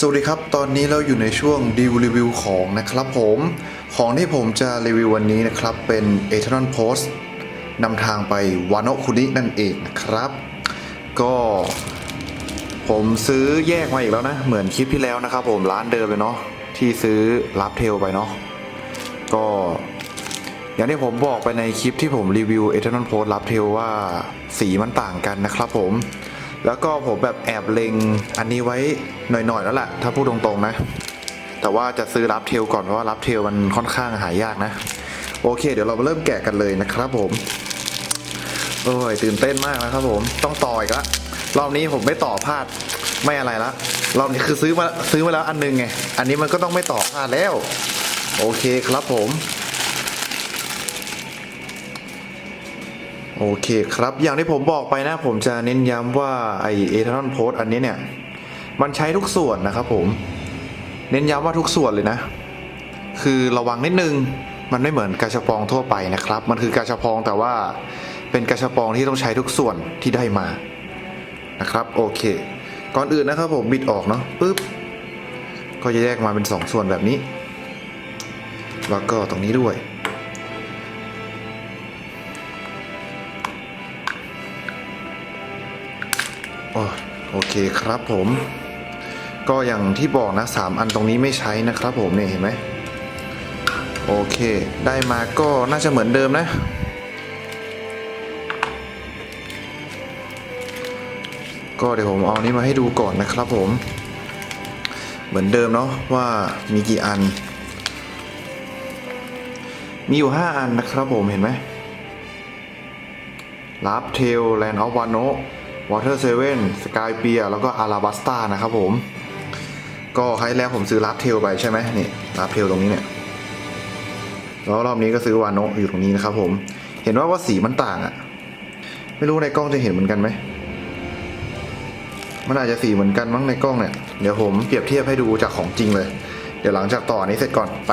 สวัสดีครับ ตอนนี้เราอยู่ในช่วงดีลรีวิวของนะครับผม ของที่ผมจะรีวิววันนี้นะครับ เป็น e t e r n Post นำทางไปวานโนคุนินั่นเองนะครับ ก็ ผมซื้อแยกมาอีกแล้วนะ เหมือนคลิปที่แล้วนะครับผมร้านเดิมเลยเนาะที่ซื้อรับเทลไปเนาะก็ อย่างที่ผมบอกไปในคลิปที่ผมรีวิว e t e r n Post รับเทลว่าสีมันต่างกันนะครับผม แล้วก็ผมแบบแอบเล็งอันนี้ไว้หน่อยๆแล้วแหละถ้าพูดตรงๆนะ แต่ว่าจะซื้อรับเทลก่อนเพราะว่ารับเทลมันค่อนข้างหายากนะ โอเค เดี๋ยวเรามาเริ่มแกะกันเลยนะครับผม โอ้ยตื่นเต้นมากนะครับผมต้องต่ออีกละรอบนี้ผมไม่ต่อพลาดไม่อะไรละรอบนี้คือซื้อมาซื้อมาแล้วอันนึงไงอันนี้มันก็ต้องไม่ต่อพลาดแล้ว โอเคครับผม โอเคครับ อย่างที่ผมบอกไปนะ ผมจะเน้นย้ำว่าไอเอทานอลโพสอันนี้เนี่ย มันใช้ทุกส่วนนะครับผม เน้นย้ำว่าทุกส่วนเลยนะ คือระวังนิดนึง มันไม่เหมือนกาชาปองทั่วไปนะครับ มันคือกาชาปองแต่ว่าเป็นกาชาปองที่ต้องใช้ทุกส่วนที่ได้มานะครับโอเค ก่อนอื่นนะครับผมบิดออกเนาะปึ๊บก็จะแยกมาเป็นสองส่วนแบบนี้ แล้วก็ตรงนี้ด้วย โอเคครับผม ก็อย่างที่บอกนะสามอันตรงนี้ไม่ใช้นะครับผมเนี่ยเห็นไหมโอเค ได้มาก็น่าจะเหมือนเดิมนะ ก็เดี๋ยวผมเอานี้มาให้ดูก่อนนะครับผม เหมือนเดิมเนาะว่ามีกี่อัน มีอยู่ 5 อันนะครับผมเห็นไหมลาบเทลแลนด์ออฟวานโน วอเตอร์เซเว่นสกายเปียแล้วก็อาราบัสตานะครับผม ก็ครั้งแล้วผมซื้อลาบเทลไปใช่ไหมนี่ลาบเทลตรงนี้เนี่ย แล้วรอบนี้ก็ซื้อวานโนอยู่ตรงนี้นะครับผม เห็นว่าว่าสีมันต่างอะ่ะไม่รู้ในกล้องจะเห็นเหมือนกันไหม มันอาจจะสีเหมือนกันมั้งในกล้องเนี่ย เดี๋ยวผมเปรียบเทียบให้ดูจากของจริงเลย เดี๋ยวหลังจากต่ออนนี้เสร็จก่อนไป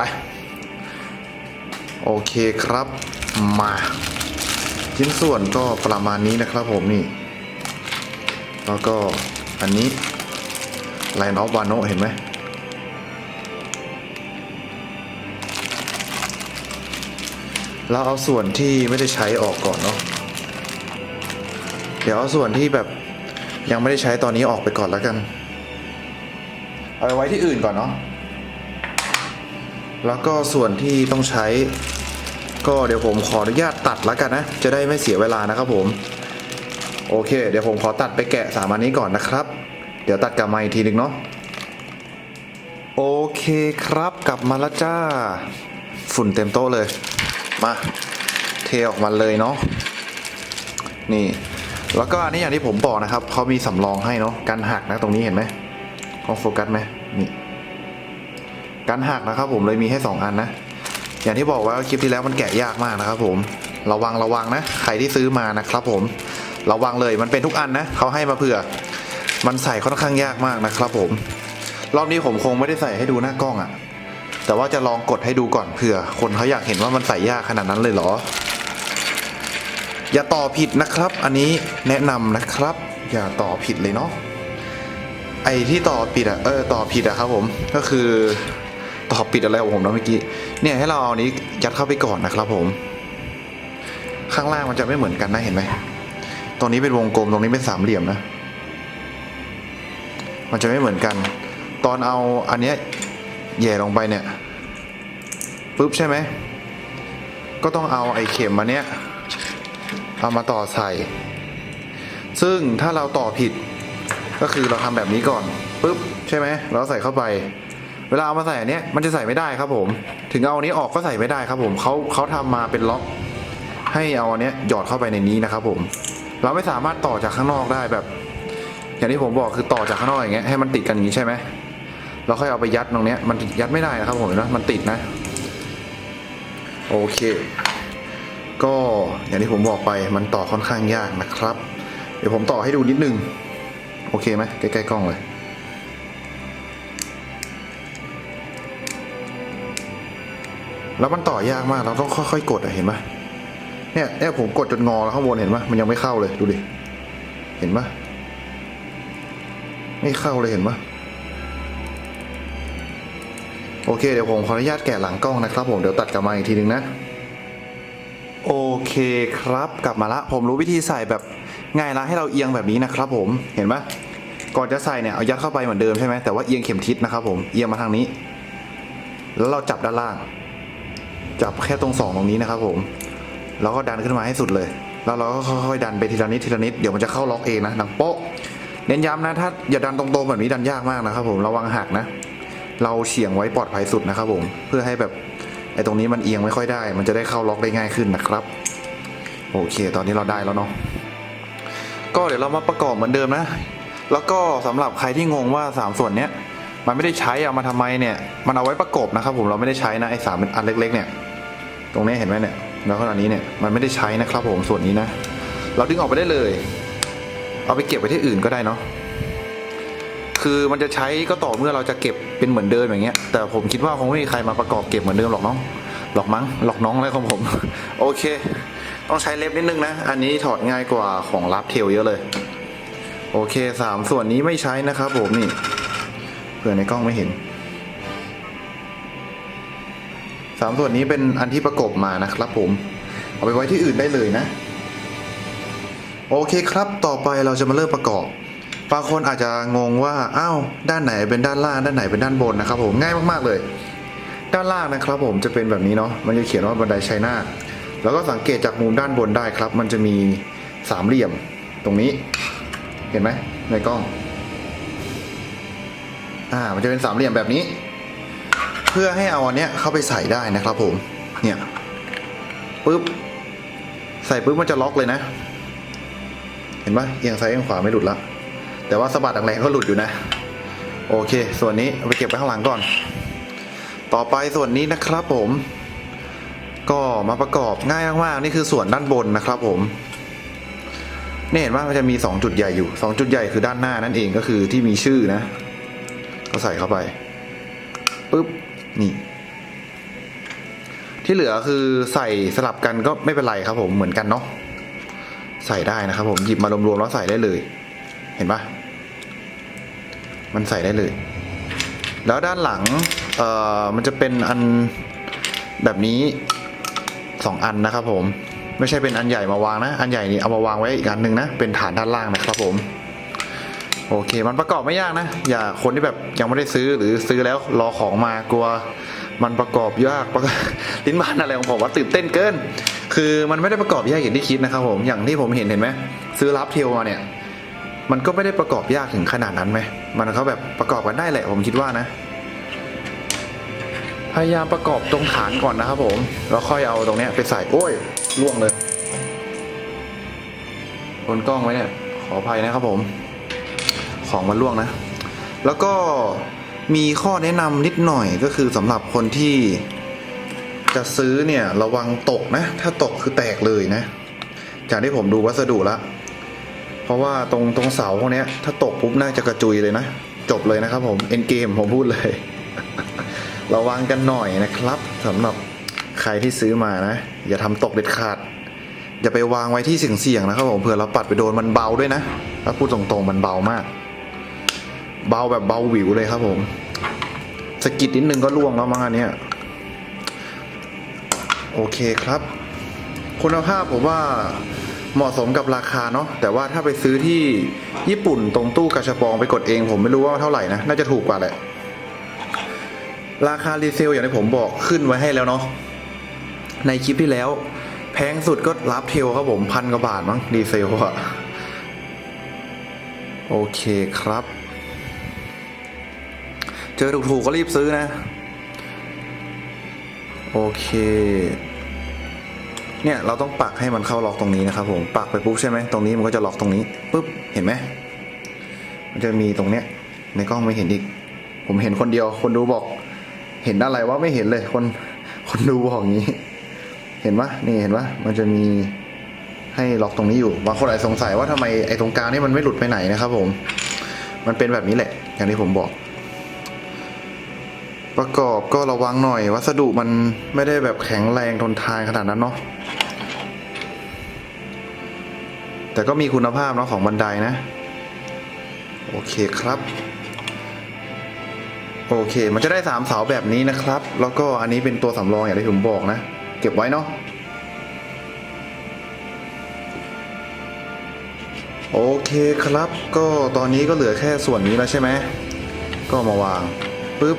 โอเคครับ มาชิ้นส่วนก็ประมาณนี้นะครับผมนี่ แล้วก็อันนี้ Line of Wano เห็นไหมเราเอาส่วนที่ไม่ได้ใช้ออกก่อนเนาะ เดี๋ยวเอาส่วนที่แบบยังไม่ได้ใช้ตอนนี้ออกไปก่อนแล้วกัน เอาไปไว้ที่อื่นก่อนเนาะ แล้วก็ส่วนที่ต้องใช้ ก็เดี๋ยวผมขออนุญาตตัดแล้วกันนะ จะได้ไม่เสียเวลานะครับผม โอเค เดี๋ยวผมขอตัดไปแกะสามอันนี้ก่อนนะครับ เดี๋ยวตัดกลับมาอีกทีหนึ่งเนาะโอเคครับกลับมาแล้วจ้า ฝุ่นเต็มโต๊ะเลย มา เทออกมาเลยเนาะนี่ แล้วก็อันนี้อย่างที่ผมบอกนะครับเขามีสำรองให้เนาะกันหักนะตรงนี้เห็นไหมลองโฟกัสไหมนี่กันหักนะครับ ผมเลยมีให้สองอันนะ อย่างที่บอกว่าคลิปที่แล้วมันแกะยากมากนะครับ ผมระวังระวังนะใครที่ซื้อมานะครับ ผม ระวังเลยมันเป็นทุกอันนะเขาให้มาเผื่อ มันใส่ค่อนข้างยากมากนะครับผม รอบนี้ผมคงไม่ได้ใส่ให้ดูหน้ากล้องอะ่ะ แต่ว่าจะลองกดให้ดูก่อนเผื่อ คนเขาอยากเห็นว่ามันใส่ยากขนาดนั้นเลยเหรอ อย่าต่อผิดนะครับ อันนี้แนะนำนะครับ อย่าต่อผิดเลยเนาะไอ้ที่ต่อผิดอะเออต่อผิดอะครับผมก็คือต่อผิดอะไรของผมนะเมื่อกี้เนี่ยให้เราเอานี้ยัดเข้าไปก่อนนะครับผม ข้างล่างมันจะไม่เหมือนกันนะเห็นไหม รงนี้เป็นวงกลมตรงนี้เป็นสามเหลี่ยมนะ มันจะไม่เหมือนกัน ตอนเอาอันเนี้ยแย่ลงไปเนี่ยปุ๊บใช่ไหม ก็ต้องเอาไอ้เข็มมาเนี้ยเอามาต่อใส่ ซึ่งถ้าเราต่อผิดก็คือเราทำแบบนี้ก่อนปุ๊บใช่ไหมเราใส่เข้าไป เวลาเอามาใส่อันเนี้ยมันจะใส่ไม่ได้ครับผม ถึงเอาอันนี้ออกก็ใส่ไม่ได้ครับผมเขาเขาทำมาเป็นล็อกให้เอาอันเนี้ยหยอดเข้าไปในนี้นะครับผม เราไม่สามารถต่อจากข้างนอกได้แบบ อย่างที่ผมบอกคือต่อจากข้างนอกอย่างเงี้ยให้มันติดกันอย่างนี้ใช่ไหมเราค่อยเอาไปยัดตรงเนี้ยมันยัดไม่ได้นะครับผมนะมันติดนะ โอเค ก็อย่างที่ผมบอกไปมันต่อค่อนข้างยากนะครับ เดี๋ยวผมต่อให้ดูนิดนึง โอเคไหมใกล้ๆกล้องเลยแล้วมันต่อยากมากเราต้องค่อยๆกดอะเห็นปะ เนี่ยเนี่ยผมกดจนงอแล้วข้างบนเห็นปะมันยังไม่เข้าเลยดูดิ เห็นปะไม่เข้าเลยเห็นปะโอเคเดี๋ยวผมขออนุญาตแกะหลังกล้องนะครับ ผมเดี๋ยวตัดกลับมาอีกทีนึงนะ โอเคครับกลับมาละ ผมรู้วิธีใส่แบบง่ายละให้เราเอียงแบบนี้นะครับ ผมเห็นปะก่อนจะใส่เนี่ยเอายัดเข้าไปเหมือนเดิมใช่ไหมแต่ว่าเอียงเข็มทิศนะครับ ผมเอียงมาทางนี้ แล้วเราจับด้านล่าง จับแค่ตรงสองตรงนี้นะครับ ผม แล้วก็ดันขึ้นมาให้สุดเลย แล้วเราก็ค่อยๆดันไปทีละนิดทีละนิดเดี๋ยวมันจะเข้าล็อกเองนะดังโป๊ะเน้นย้ำนะถ้าอย่าดันตรงๆแบบนี้ดันยากมากนะครับ ผมระวังหักนะ เราเฉียงไว้ปลอดภัยสุดนะครับ ผมเพื่อให้แบบไอ้ตรงนี้มันเอียงไม่ค่อยได้ มันจะได้เข้าล็อกได้ง่ายขึ้นนะครับ โอเค ตอนนี้เราได้แล้วเนาะก็เดี๋ยวเรามาประกอบเหมือนเดิมนะ แล้วก็สำหรับใครที่งงว่าสามส่วนเนี้ยมันไม่ได้ใช้เอามาทำไมเนี่ย มันเอาไว้ประกบนะครับ ผมเราไม่ได้ใช้นะไอ้สามอันเล็ก ๆ เนี่ย ตรงนี้เห็นไหมเนี่ย แล้วก็อันนี้เนี่ยมันไม่ได้ใช้นะครับผมส่วนนี้นะ เราดึงออกไปได้เลย เอาไปเก็บไว้ที่อื่นก็ได้เนาะคือมันจะใช้ก็ต่อเมื่อเราจะเก็บเป็นเหมือนเดิมอย่างเงี้ย แต่ผมคิดว่าคงไม่มีใครมาประกอบเก็บเหมือนเดิมหรอกน้องหรอกมั้งหรอกน้องอะไรของผม โอเค ต้องใช้เล็บนิดนึงนะ อันนี้ถอดง่ายกว่าของรับเทลเยอะเลย โอเคสามส่วนนี้ไม่ใช้นะครับผมนี่เผื่อในกล้องไม่เห็น สามส่วนนี้เป็นอันที่ประกบมานะครับผม เอาไปไว้ที่อื่นได้เลยนะ โอเคครับต่อไปเราจะมาเริ่มประกอบบางคนอาจจะงงว่าอ้าวด้านไหนเป็นด้านล่างด้านไหนเป็นด้านบนนะครับ ผมง่ายมากๆเลย ด้านล่างนะครับ ผมจะเป็นแบบนี้เนาะมันจะเขียนว่าบันไดชัยนาทแล้วก็สังเกตจากมุมด้านบนได้ครับ มันจะมีสามเหลี่ยมตรงนี้ เห็นไหมในกล้อง อ่า มันจะเป็นสามเหลี่ยมแบบนี้ เพื่อให้เอาอันเนี้ยเข้าไปใส่ได้นะครับผม เนี่ยปึ๊บใส่ปึ๊บมันจะล็อกเลยนะ เห็นปะเอียงซ้ายเอียงขวาไม่หลุดละแต่ว่าสะบัดแรงๆก็หลุดอยู่นะ โอเค ส่วนนี้ไปเก็บไว้ข้างหลังก่อน ต่อไปส่วนนี้นะครับผม ก็มาประกอบง่ายมากๆนี่คือส่วนด้านบนนะครับผมนี่เห็นว่ามันจะมี 2 จุดใหญ่อยู่ 2 จุดใหญ่คือด้านหน้านั่นเองก็คือที่มีชื่อนะ ก็ใส่เข้าไปปุ๊บ ที่เหลือคือใส่สลับกันก็ไม่เป็นไรครับผมเหมือนกันเนาะใส่ได้นะครับ ผมหยิบมารวมๆแล้วใส่ได้เลย เห็นปะมันใส่ได้เลย แล้วด้านหลังเอ่อมันจะเป็นอันแบบนี้สองอันนะครับ ผมไม่ใช่เป็นอันใหญ่มาวางนะ อันใหญ่นี่เอามาวางไว้อีกอันหนึ่งนะ เป็นฐานด้านล่างนะครับผม โอเค มันประกอบไม่ยากนะ อย่าคนที่แบบยังไม่ได้ซื้อหรือซื้อแล้วรอของมากลัว มันประกอบยากลิ้นบานอะไรของผมว่าตื่นเต้นเกิน คือมันไม่ได้ประกอบยากอย่างที่คิดนะครับผมอย่างที่ผมเห็นเห็นไหมซื้อรับเทลมาเนี่ย มันก็ไม่ได้ประกอบยากถึงขนาดนั้นไหมมันเขาแบบประกอบกันได้แหละผมคิดว่านะ พยายามประกอบตรงฐานก่อนนะครับผมแล้วค่อยเอาตรงเนี้ยไปใส่โอ้ยล่วงเลยบนกล้องไว้เนี่ยขออภัยนะครับผม ของมันล่วงนะ แล้วก็ มีข้อแนะนำนิดหน่อยก็คือสำหรับคนที่จะซื้อเนี่ยระวังตกนะ ถ้าตกคือแตกเลยนะ จากที่ผมดูวัสดุล้วเพราะว่าตรงตรงเสาพวกนี้ถ้าตกปุ๊บน่าจะกระจุยเลยนะ จบเลยนะครับผมเอ็นเกมผมพูดเลย ระวังกันหน่อยนะครับสำหรับใครที่ซื้อมานะ อย่าทำตกเด็ดขาด อย่าไปวางไว้ที่เสี่ยงๆนะครับผมเผื่อเราปัดไปโดนมันเบาด้วยนะถ้าพูดตรงๆมันเบามาก เบาแบบเบาหวิวเลยครับผมสกิดนิดนึงก็ล่วงแล้วมั้งอันเนี้ยโอเคครับ คุณภาพผมว่าเหมาะสมกับราคาเนาะแต่ว่าถ้าไปซื้อที่ญี่ปุ่นตรงตู้กาชาปองไปกดเอง ผมไม่รู้ว่าเท่าไหร่นะ น่าจะถูกกว่าแหละ ราคารีเซลอย่างที่ผมบอกขึ้นไว้ให้แล้วเนาะในคลิปที่แล้ว แพงสุดก็รับเทลครับผมพันกว่าบาทมั้งรีเซลอะโอเคครับ เจอถูกๆก็รีบซื้อนะ โอเค เนี่ยเราต้องปักให้มันเข้าล็อกตรงนี้นะครับผมปักไปปุ๊บใช่ไหมตรงนี้มันก็จะล็อกตรงนี้ปุ๊บเห็นไหมมันจะมีตรงเนี้ย ในกล้องไม่เห็นอีก ผมเห็นคนเดียว คนดูบอก เห็นอะไรว่าไม่เห็นเลย คนคนดูบอกอย่างนี้ เห็นปะนี่เห็นปะมันจะมีให้ล็อกตรงนี้อยู่ บางคนอาจสงสัยว่าทำไมไอ้ตรงกลางนี่มันไม่หลุดไปไหนนะครับผม มันเป็นแบบนี้แหละ อย่างที่ผมบอก ประกอบก็ระวังหน่อย วัสดุมันไม่ได้แบบแข็งแรงทนทานขนาดนั้นเนาะแต่ก็มีคุณภาพเนาะของบันไดนะ โอเคครับ โอเค มันจะได้สามเสาแบบนี้นะครับ แล้วก็อันนี้เป็นตัวสำรองอย่างที่ผมบอกนะ เก็บไว้เนาะโอเคครับ ก็ตอนนี้ก็เหลือแค่ส่วนนี้แล้วใช่ไหมก็มาวางปุ๊บ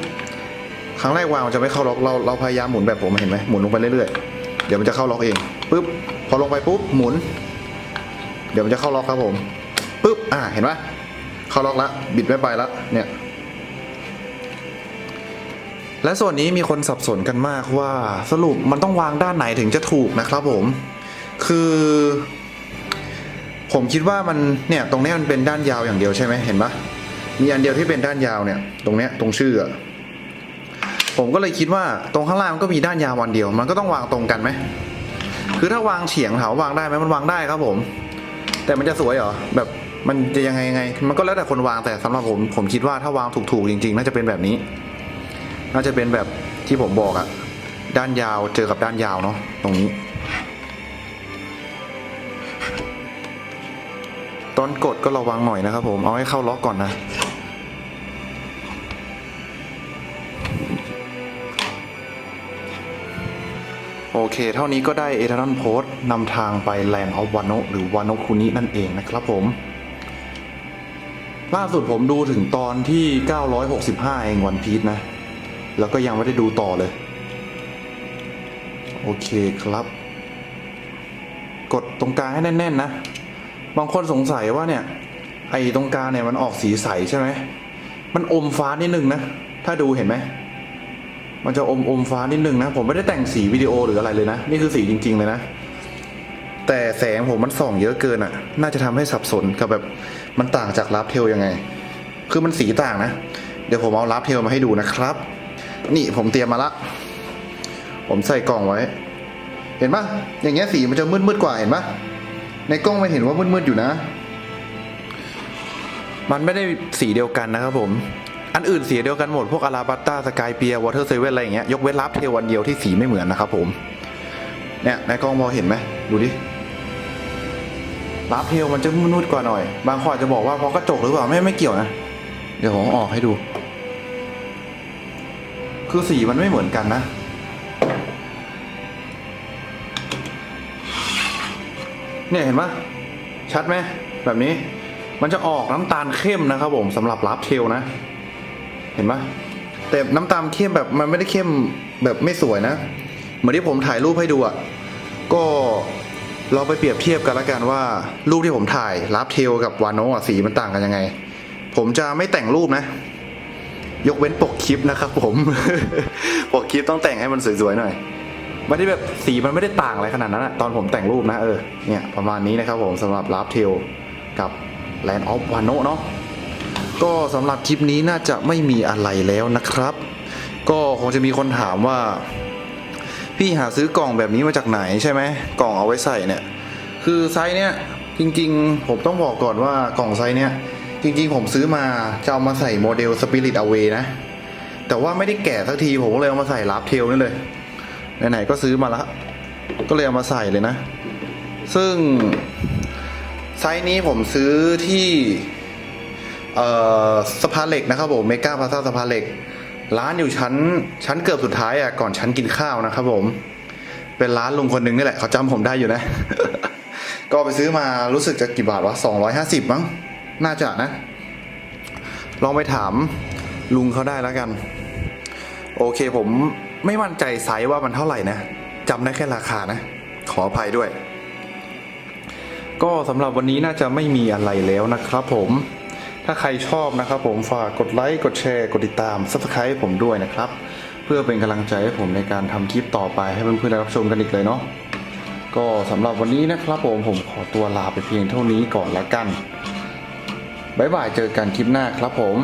รั้งแรกวางมันจะไม่เข้าล็อกเราเราพยายามหมุนแบบผมเห็นไหมหมุนลงไปเรื่อยๆเดี๋ยวมันจะเข้าล็อกเองปุ๊บพอลงไปปุ๊บหมุน เดี๋ยวมันจะเข้าล็อกครับผมปุ๊บอ่าเห็นไหมเข้าล็อกละบิดไม่ไปละเนี่ยและส่วนนี้มีคนสับสนกันมากว่าสรุปมันต้องวางด้านไหนถึงจะถูกนะครับผม คือ ผมคิดว่ามันเนี่ยตรงนี้มันเป็นด้านยาวอย่างเดียวใช่ไหมเห็นปะมีอันเดียวที่เป็นด้านยาวเนี่ย ตรงเนี้ยตรงชื่ออะ ผมก็เลยคิดว่าตรงข้างล่างมันก็มีด้านยาววันเดียว มันก็ต้องวางตรงกันไหมคือถ้าวางเฉียงถามวาวางได้ไหมมันวางได้ครับผม แต่มันจะสวยเหรอแบบมันจะยังไงยังไง มันก็แล้วแต่คนวางแต่สำหรับผมผมคิดว่าถ้าวางถูกๆจริง ๆ น่าจะเป็นแบบนี้ น่าจะเป็นแบบที่ผมบอกอะด้านยาวเจอกับด้านยาวเนาะตรงนี้ ตอนกดก็ระวังหน่อยนะครับผมเอาให้เข้าล็อกก่อนนะ โอเค เท่านี้ก็ได้เอทานอนโพสนำทางไปแลนด์ออฟวานโนหรือวานโนคุนินั่นเองนะครับผม ล่าสุดผมดูถึงตอนที่ 965 เองวันพีชนะ แล้วก็ยังไม่ได้ดูต่อเลย โอเคครับ กดตรงกลางให้แน่น ๆ นะ บางคนสงสัยว่าเนี่ย ไอ้ตรงกลางเนี่ยมันออกสีใสใช่ไหม มันอมฟ้านิดนึงนะ ถ้าดูเห็นไหม มันจะอมอมฟ้านิดนึงนะ ผมไม่ได้แต่งสีวิดีโอหรืออะไรเลยนะ นี่คือสีจริง ๆ เลยนะ แต่แสงผมมันส่องเยอะเกินอะ่ะ น่าจะทำให้สับสนกับแบบมันต่างจากลาฟเทลยังไง คือมันสีต่างนะ เดี๋ยวผมเอาลาฟเทลมาให้ดูนะครับ นี่ผมเตรียมมาละ ผมใส่กล่องไว้ เห็นปะอย่างเงี้ยสีมันจะมืดๆกว่าเห็นปะในกล้องมันเห็นว่ามืดๆอยู่นะ มันไม่ได้สีเดียวกันนะครับผม อันอื่นสีเดียวกันหมด พวกอาราบัตตาสกายเปียวอเตอร์เซเว่นอะไรอย่างเงี้ยยกเว้นลับเทวันเดียวที่สีไม่เหมือนนะครับผม เนี่ยในกล้องมองเห็นไหมดูดิลับเทลมันจะมืดๆกว่าหน่อย บางคนอาจจะบอกว่าเพราะกระจกหรือเปล่าไม่ไม่เกี่ยวนะ เดี๋ยวผมออกให้ดู คือสีมันไม่เหมือนกันนะเนี่ยเห็นปะชัดไหมแบบนี้มันจะออกน้ำตาลเข้มนะครับผมสำหรับลับเทลนะ เห็นปะแต่น้ำตาลเข้มแบบมันไม่ได้เข้มแบบไม่สวยนะ เหมือนที่ผมถ่ายรูปให้ดูอะ ก็เราไปเปรียบเทียบกันละกันว่า รูปที่ผมถ่ายลับเทลกับวานโนะสีมันต่างกันยังไง ผมจะไม่แต่งรูปนะ ยกเว้นปกคลิปนะครับผม ปกคลิปต้องแต่งให้มันสวยๆหน่อยไม่ได้แบบสีมันไม่ได้ต่างอะไรขนาดนั้นอะตอนผมแต่งรูปนะเออเนี่ยประมาณนี้นะครับผมสำหรับลาฟเทลกับ Land of Wano เนาะ ก็สำหรับคลิปนี้น่าจะไม่มีอะไรแล้วนะครับ ก็คงจะมีคนถามว่า พี่หาซื้อกล่องแบบนี้มาจากไหนใช่ไหมกล่องเอาไว้ใส่เนี่ย คือไซส์เนี้ยจริงๆ ผมต้องบอกก่อนว่ากล่องไซส์เนี้ยจริงๆ ผมซื้อมาจะเอามาใส่โมเดล Spirit Away นะ แต่ว่าไม่ได้แกะสักทีผมก็เลยเอามาใส่ลาฟเทลนี่เลยไหนๆก็ซื้อมาละก็เลยเอามาใส่เลยนะ ซึ่งไซส์นี้ผมซื้อที่ สภาเหล็กนะครับผมเมกาพาซาสภาเหล็ก ร้านอยู่ชั้น ชั้นเกือบสุดท้ายอะก่อนชั้นกินข้าวนะครับผม เป็นร้านลุงคนหนึ่งนี่แหละเขาจำผมได้อยู่นะ ก็ไปซื้อมารู้สึกจะกี่บาทวะสองร้อยห้าสิบมั้ง น่าจะนะ ลองไปถามลุงเขาได้แล้วกัน โอเคผมไม่มั่นใจไซส์ว่ามันเท่าไหร่นะจำได้แค่ราคานะ ขออภัยด้วย ก็สำหรับวันนี้น่าจะไม่มีอะไรแล้วนะครับผม ถ้าใครชอบนะครับผมฝากกดไลค์กดแชร์กดติดตาม Subscribe ผมด้วยนะครับ เพื่อเป็นกำลังใจให้ผมในการทำคลิปต่อไปให้เพื่อนๆได้รับชมกันอีกเลยเนาะก็สำหรับวันนี้นะครับผมผมขอตัวลาไปเพียงเท่านี้ก่อนละกันบ๊ายบายเจอกันคลิปหน้าครับผม